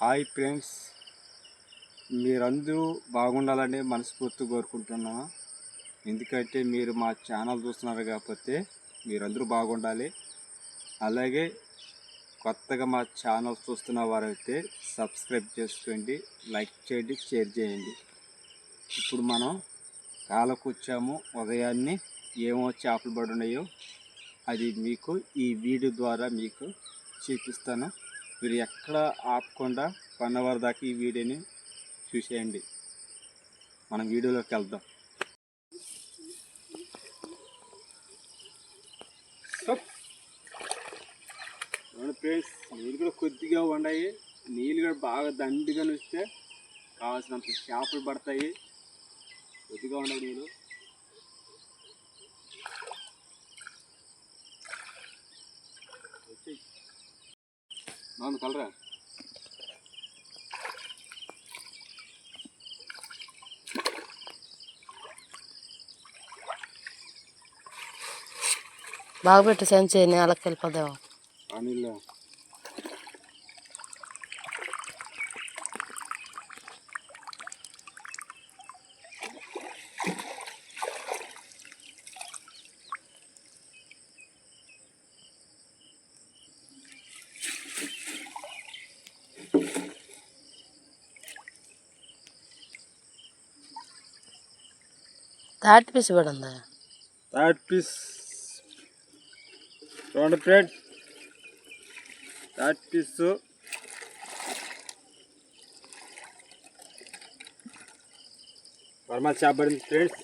Hi friends. మీరందరూ బాగుండాలని మనస్ఫూర్తిగా కోరుకుంటున్నా. ఎందుకంటే మీరు మా ఛానల్ చూస్తున్నారు కాకపోతే మీరందరూ బాగుండాలి. అలాగే కొత్తగా మా ఛానల్ చూస్తున్న వారైతే సబ్స్క్రైబ్ చేసుకోండి లైక్ చేయండి షేర్ చేయండి. ఇప్పుడు మనం కాలకొచ్చాము ఉదయాన్నే ఏమో చేపలు పడి ఉన్నాయో అది మీకు ఈ వీడియో ద్వారా మీకు చూపిస్తాను. మీరు ఎక్కడ ఆపకుండా వన్ అవర్ దాకా ఈ వీడియోని చూసేయండి. మనం వీడియోలోకి వెళ్దాం. ఫ్రెండ్స్ నీళ్ళు కూడా కొద్దిగా ఉన్నాయి నీళ్ళు కూడా బాగా దండిగా వస్తే కావాల్సినంత చేపలు పడతాయి. కొద్దిగా ఉండవు నీళ్ళు. బాగుంది కలరా బాగా పెట్టు సంచి నేలకి వెళ్ళిపోదాం ఆ నీళ్ళు పీస్ పిసి కూడా ఉందా థర్డ్ పీస్ రెండు ప్లేట్. Third piece. వర్మ చేపడింది ఫ్రెండ్స్.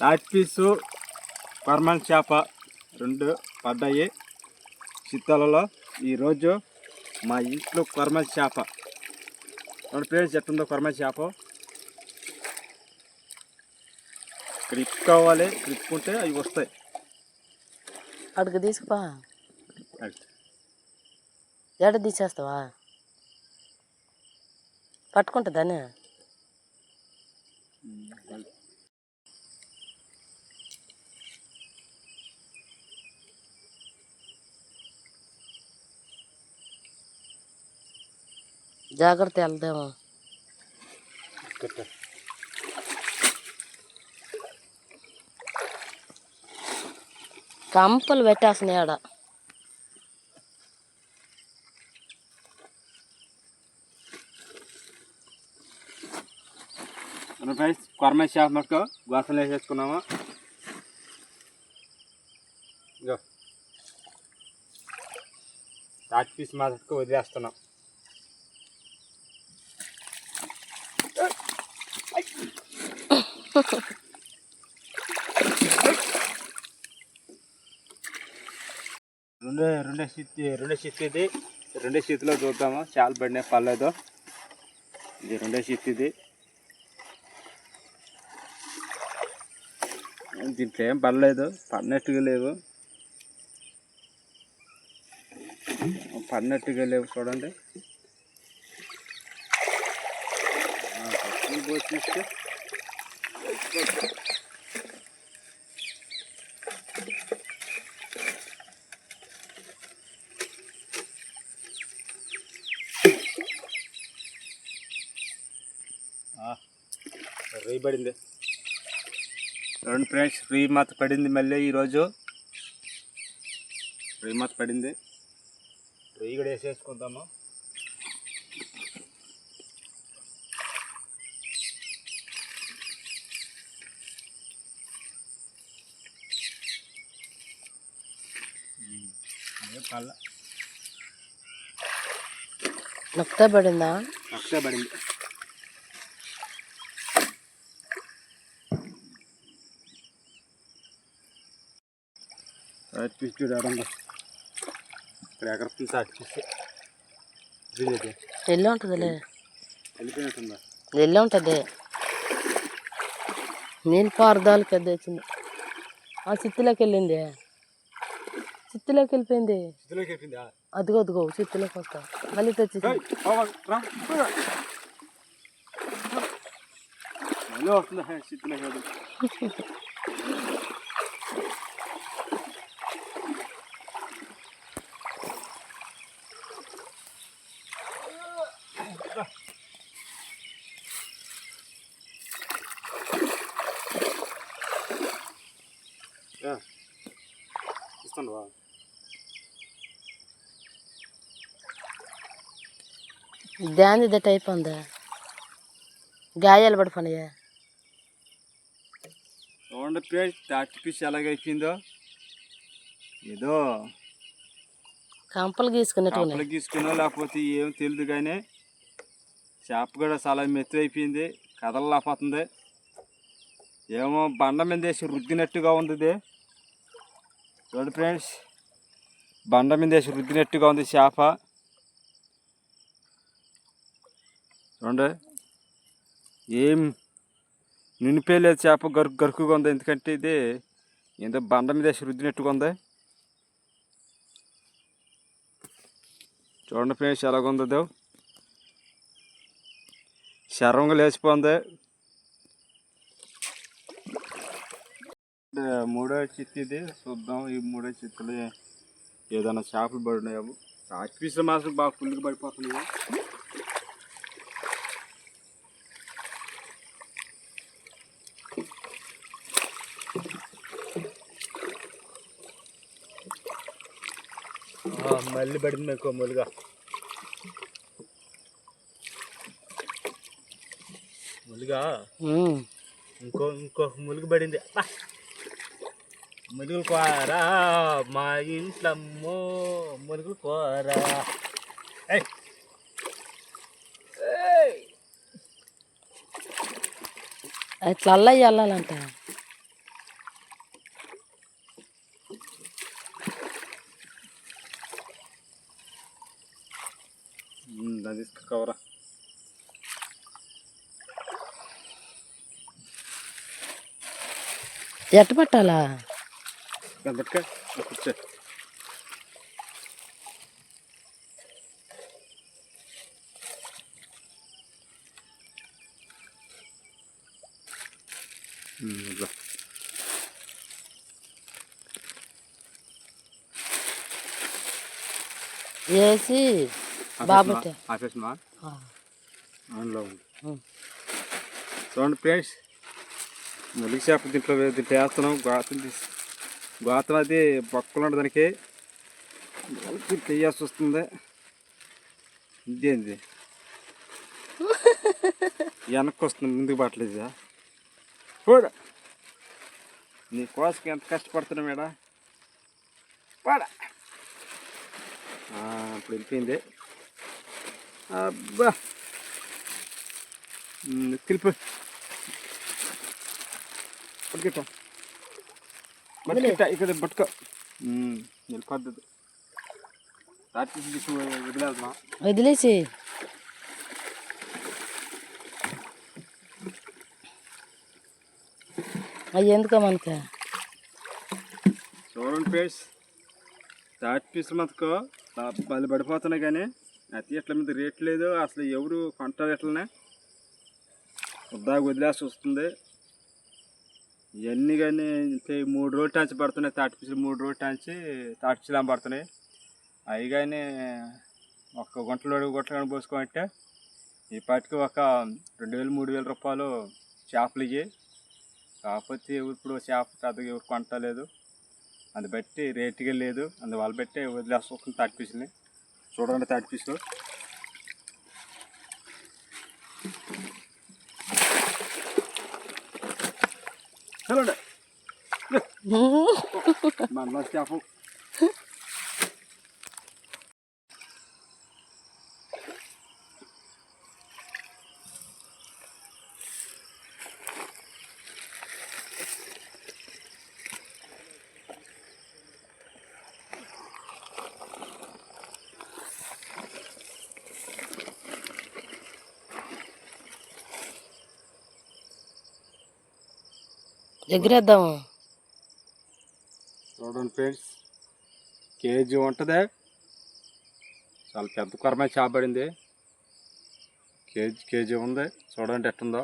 థర్డ్ పీసు పర్మల్ చేప రెండు పడ్డాయి. చిత్తలలో ఈరోజు మా ఇంట్లో కొరమ చేప. రెండు ప్లేస్ ఎట్టుందో కొరమ చేప? ఇక్కడ ఇప్పుకోవాలి ఇక్కడ ఇప్పుకుంటే అవి వస్తాయి. అడుగు తీసుకుపా. ఎడ తీసేస్తావా? పట్టుకుంటుందని జాగ్రత్త వెళ్దాము. కంపలు పెట్టేస్తున్నాయి ఆడ. ఫ్రెండ్స్ కొరమే కొరమ చేప మటుకు గోసలు వేసేసుకున్నాము. ఇగో థర్డ్ పీస్ మాత్రం వదిలేస్తున్నాం. రెండు రెండే సిత్తి రెండే సిత్తి ఇది. రెండే సిత్తిలో చూద్దాము. చాలా పడినాయి పర్లేదు. ఇది రెండే సిత్తి దీంట్లో ఏం పర్లేదు. పడినట్టుగా లేవు. పడినట్టుగా లేవు చూడండి. చూస్తే రేయి పడింది. రెండు ఫ్రెండ్స్ ఫ్రీ మాత పడింది మళ్ళీ ఈరోజు. ఫ్రీ మాత పడింది. ఫ్రీ కూడా వేసేసుకుందాము. పళ్ళ నొక్కితే పడిందా పడింది చూడు అడంగా ఇక్కడ సాట్ ఎల్లు ఉంటుందిలే. వెళ్ళిపోయినట్టుందా. ఎల్లు ఉంటుంది. నీళ్ళు పారుదాలు పెద్ద వచ్చింది. ఆ చిత్తులోకి వెళ్ళింది. చిత్తులోకి వెళ్ళిపోయింది అదిగో అదిగో చిత్తులోకి వస్తా మళ్ళీ తెచ్చి. మళ్ళీ వస్తుందా స్థితిలోకి ఇదే టైప్ ఉందా? గాయాలు పడిపోయినాయా? చూడండి పేజ్ థర్టీ పీస్ ఎలాగైపోయిందో ఏదో కంపలు గీసుకున్నట్టు చేపలు గీసుకున్నా లేకపోతే ఏం తెలియదు కానీ చేప కూడా చాలా మెత్తు అయిపోయింది కదలలేకపోతుంది. ఏమో బండ మీద వేసి రుద్దినట్టుగా ఉంది చూడండి ఫ్రెండ్స్ బండ మీద వేసి రుద్దినట్టుగా ఉంది చేప చూడండి. ఏం నినిపేలేదు చేప గరుకు గరుకుగా ఉంది. ఎందుకంటే ఇది ఏందో బండ మీద వేసి రుద్దినట్టుగా ఉంది. చూడండి ఫ్రెండ్స్ ఎలాగుందో దేవ్ శరంగా లేచిపోంది మూడో చిత్తి ఇది. చూద్దాం ఈ మూడో చిత్తులు ఏదైనా చేపలు పడినాయో ఆర్టిఫిషియల్ మాత్రం బాగా ఫుల్గా పడిపోతున్నాయి. మళ్ళీ పడింది మీకు ములుగా. ఇంకో ఇంకో ములుగు పడింది. ములుగులు కోరా మా ఇంట్లమ్మో ములుగులు కోరా. అట్లా వెళ్ళాలంట ఉమ్, దాన్ని తీసుకు కవరా ఎట్ట పట్టాలా దాన్ని పట్టుకో ఇక్కడ కూర్చో ఉమ్, ఇదిగో. వేసి బాబు ఆపేసిమా? ఆపేసిమా ఆ. అందులో ఉంది. చూడండి ఫ్రెండ్స్. ములిగి చేప దీంట్లో దీంట్లో వేస్తున్నాం. గోతం తీసి గోతం అది బొక్కలు దానికి. వేయాల్సి వస్తుంది. ఇదేంది వెనక్కి వస్తుంది. ముందుకు పట్టలేదు కూడా నీ కోసం ఎంత కష్టపడుతున్నా మేడ? పాడ ఇప్పుడు వెళ్ళిపోయింది. అబ్బా. తిరిపి పట్టుకెట్ట పట్టుకెట్ట ఇక్కడ పట్టుకో వెళ్ళిపోద్ది వదిలేదమ్మా వదిలేసి. అవి ఎందుకో మనకి చూడండి పేస్ థర్డ్ పీస్ మతుకో పది పడిపోతున్నాయి కానీ అయితే ఎట్ల మీద రేట్ లేదు. అసలు ఎవరు కొంటారు ఎట్లనే ఉద్దాగా వదిలేసి వస్తుంది. ఇవన్నీ కానీ మూడు రోజులు టాంచి పడుతున్నాయి. తాటి మూడు రోజులు టాంచి తాటి పడుతున్నాయి. అవి కానీ ఒక్క అడుగు గుంటలు కానీ పోసుకోమంటే ఈ పాటికి ఒక రెండు వేలు మూడు వేల రూపాయలు చేపలు ఇవి కాకపోతే ఇప్పుడు చేప పెద్దగా ఎవరు కొంటలేదు. అది బట్టి రేటుగా లేదు. అందువల్ల బట్టి వదిలేస్తుంది తాటి పీసుని చూడండి తాటి పీసులు చూడండి మన చేప చూడండి ఫ్రెండ్స్ కేజీ ఉంటుంది. చాలా పెద్ద కొరమే చాపడింది కేజీ కేజీ ఉంది. చూడండి ఎట్టుందో.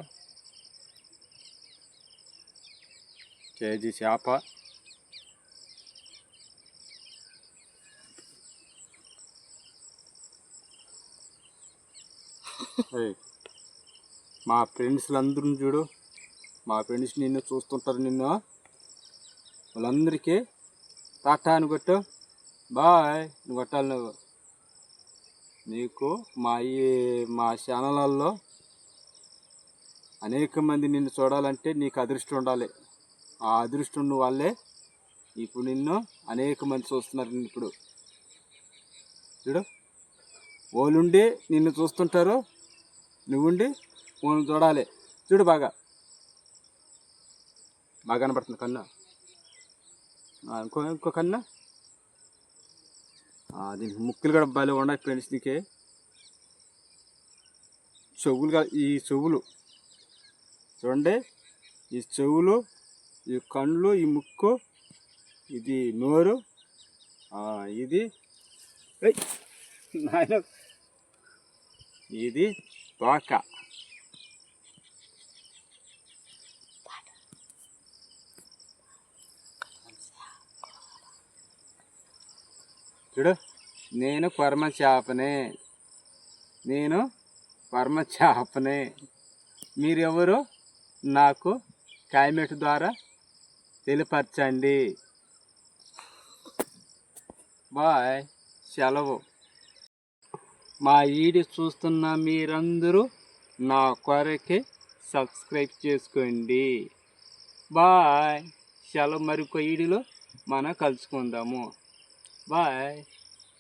కేజీ చేప. మా ఫ్రెండ్స్లు అందరూ చూడు. మా ఫ్రెండ్స్ నిన్ను చూస్తుంటారు నిన్ను. వాళ్ళందరికీ టాటా అని కొట్టు బాయ్. నువ్వు కొట్టాలి నువ్వు. నీకు మా ఈ మా ఛానళ్ళల్లో అనేక మంది నిన్ను చూడాలంటే నీకు అదృష్టం ఉండాలి. ఆ అదృష్టం ఉన్న వాళ్ళే ఇప్పుడు నిన్ను అనేక మంది చూస్తున్నారు నిన్ను ఇప్పుడు. చూడు. వాళ్ళుండి నిన్ను చూస్తుంటారు. నువ్వుండి వాళ్ళని చూడాలి. చూడు బాగా. బాగా కనపడుతుంది కన్ను. ఇంకో ఇంకో కన్ను. దీనికి ముక్కులు కూడా భలే ఉన్నాయి ఫ్రెండ్స్ నీకే. చెవులు ఈ చెవులు. చూడండి ఈ చెవులు ఈ కళ్ళు ఈ ముక్కు ఇది నోరు ఇది నాయన ఇది తోక చూడు నేను కొర్మ చేపనే. నేను పరమ చేపనే. మీరెవరు? నాకు కామెంట్ ద్వారా తెలియపరచండి. బాయ్ సెలవు. మా ఈడి చూస్తున్న మీరందరూ నా కొరకే సబ్స్క్రైబ్ చేసుకోండి. బాయ్ సెలవు. మరొక ఈడిలో మనం కలుసుకుందాము. బాయ్